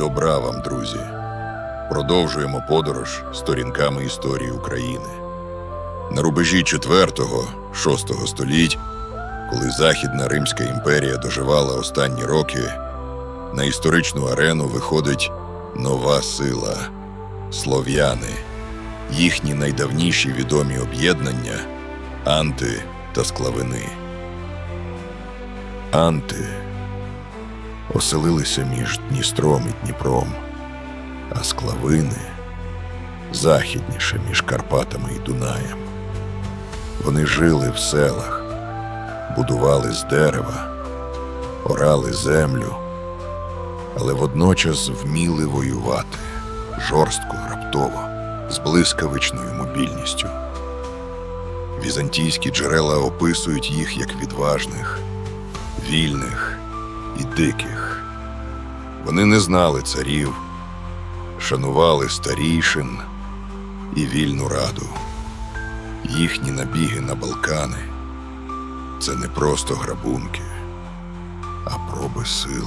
Добра вам, друзі! Продовжуємо подорож сторінками історії України. На рубежі 4-6 століть, коли Західна Римська імперія доживала останні роки, на історичну арену виходить нова сила слов'яни, їхні найдавніші відомі об'єднання анти та склавини. Анти оселилися між Дністром і Дніпром, а склавини західніше між Карпатами і Дунаєм. Вони жили в селах, будували з дерева, орали землю, але водночас вміли воювати жорстко, раптово, з блискавичною мобільністю. Візантійські джерела описують їх як відважних, вільних і диких. Вони не знали царів, шанували старійшин і вільну раду. Їхні набіги на Балкани це не просто грабунки, а проби сил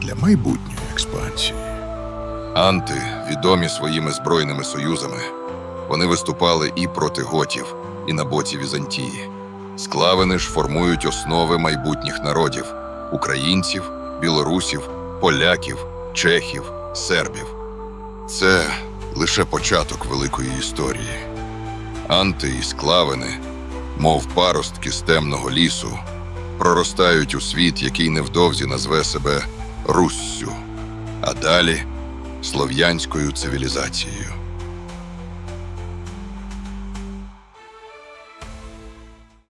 для майбутньої експансії. Анти, відомі своїми збройними союзами, вони виступали і проти готів, і на боці Візантії. Склавини ж формують основи майбутніх народів українців, білорусів, поляків, чехів, сербів. Це лише початок великої історії. Анти і склавини, мов паростки з темного лісу, проростають у світ, який невдовзі назве себе Руссю, а далі слов'янською цивілізацією.